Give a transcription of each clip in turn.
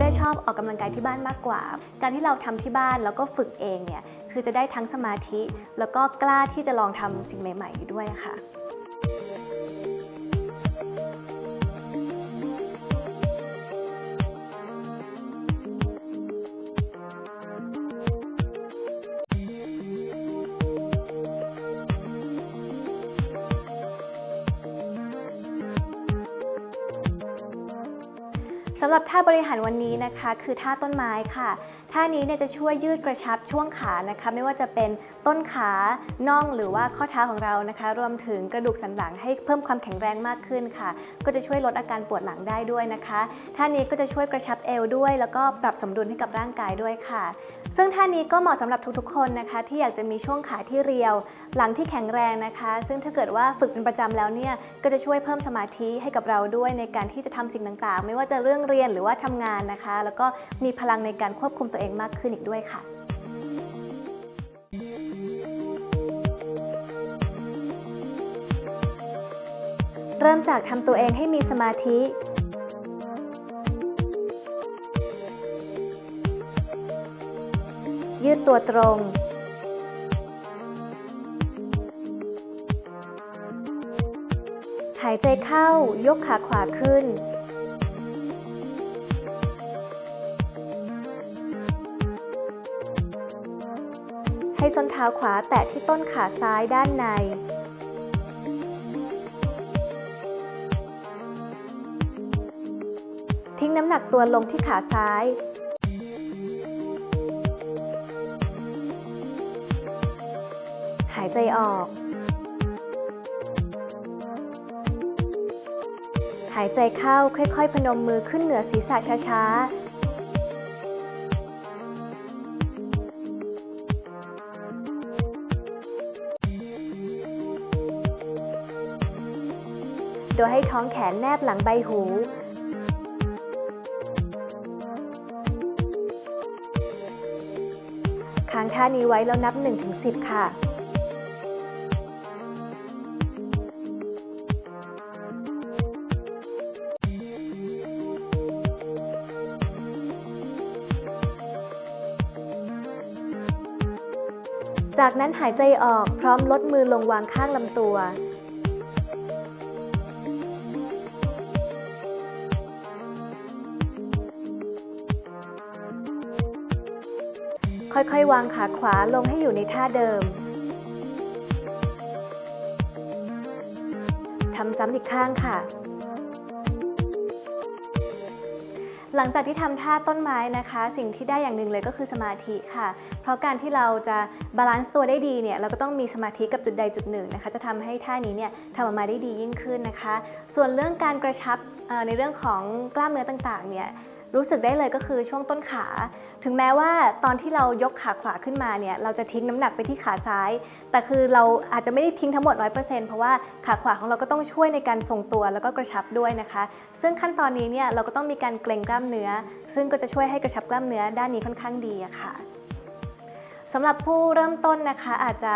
ได้ชอบออกกำลังกายที่บ้านมากกว่า การที่เราทำที่บ้านแล้วก็ฝึกเองเนี่ยคือจะได้ทั้งสมาธิ แล้วก็กล้าที่จะลองทำสิ่งใหม่ ๆ ด้วยค่ะ สำหรับท่าบริหารวันนี้นะคะ คือท่าต้นไม้ค่ะท่านี้เนี่ยจะช่วยยืดกระชับช่วงขานะคะ ไม่ว่าจะเป็นต้นขาน่องหรือว่าข้อเท้าของเรานะคะ รวมถึงกระดูกสันหลังให้เพิ่มความแข็งแรงมากขึ้นค่ะ ก็จะช่วยลดอาการปวดหลังได้ด้วยนะคะท่านี้ก็จะช่วยกระชับเอวด้วย แล้วก็ปรับสมดุลให้กับร่างกายด้วยค่ะ ซึ่งท่านี้ก็เหมาะสำหรับทุกๆคนนะคะ ที่อยากจะมีช่วงขาที่เรียว หลังที่แข็งแรงนะคะ ซึ่งถ้าเกิดว่าฝึกเป็นประจำแล้วเนี่ยก็จะช่วยเพิ่มสมาธิให้กับเราด้วยในการที่จะทำสิ่งต่างๆ ไม่ว่าจะเรื่องเรียนหรือว่าทำงานนะคะ แล้วก็มีพลังในการควบคุมตัวเองมากขึ้นอีกด้วยค่ะเริ่มจากทำตัวเองให้มีสมาธิ ยืดตัวตรง หายใจเข้ายกขาขวาขึ้น ให้ส้นเท้าขวาแตะที่ต้นขาซ้ายด้านใน ทิ้งน้ำหนักตัวลงที่ขาซ้าย หายใจออก หายใจเข้าค่อยๆ พนมมือขึ้นเหนือศีรษะช้าๆ ดยให้ท้องแขนแนบหลังใบหู ค้างท่านี้ไว้แล้วนับ 1-10 ค่ะจากนั้นหายใจออกพร้อมลดมือลงวางข้างลำตัว ค่อยๆ วางขาขวาลงให้อยู่ในท่าเดิม ทำซ้ำอีกข้างค่ะ หลังจากที่ทำท่าต้นไม้นะคะ สิ่งที่ได้อย่างหนึ่งเลยก็คือสมาธิค่ะ เพราะการที่เราจะบาลานซ์ตัวได้ดีเนี่ย เราก็ต้องมีสมาธิกับจุดใดจุดหนึ่งนะคะ จะทำให้ท่านี้เนี่ยทำออกมาได้ดียิ่งขึ้นนะคะ ส่วนเรื่องการกระชับในเรื่องของกล้ามเนื้อต่างๆเนี่ย รู้สึกได้เลยก็คือช่วงต้นขา ถึงแม้ว่าตอนที่เรายกขาขวาขึ้นมาเนี่ยเราจะทิ้งน้ำหนักไปที่ขาซ้าย แต่คือเราอาจจะไม่ได้ทิ้งทั้งหมด 100%เพราะว่าขาขวาของเราก็ต้องช่วยในการทรงตัวแล้วก็กระชับด้วยนะคะ ซึ่งขั้นตอนนี้เนี่ยเราก็ต้องมีการเกร็งกล้ามเนื้อ ซึ่งก็จะช่วยให้กระชับกล้ามเนื้อด้านนี้ค่อนข้างดีะค่ะสำหรับผู้เริ่มต้นนะคะอาจจะ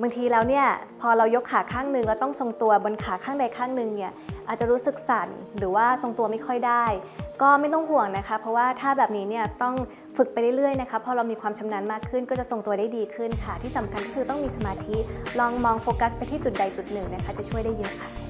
บางทีแล้วเนี่ยพอเรายกขาข้างหนึ่งแล้วต้องทรงตัวบนขาข้างใดข้างหนึ่งเนี่ยอาจจะรู้สึกสั่นหรือว่าทรงตัวไม่ค่อยได้ ก็ไม่ต้องห่วงนะคะ เพราะว่าถ้าแบบนี้เนี่ยต้องฝึกไปเรื่อยๆนะคะพอเรามีความชำนาญมากขึ้นก็จะทรงตัวได้ดีขึ้นค่ะ ที่สำคัญก็คือต้องมีสมาธิ ลองมองโฟกัสไปที่จุดใดจุดหนึ่งนะคะ จะช่วยได้เยอะค่ะ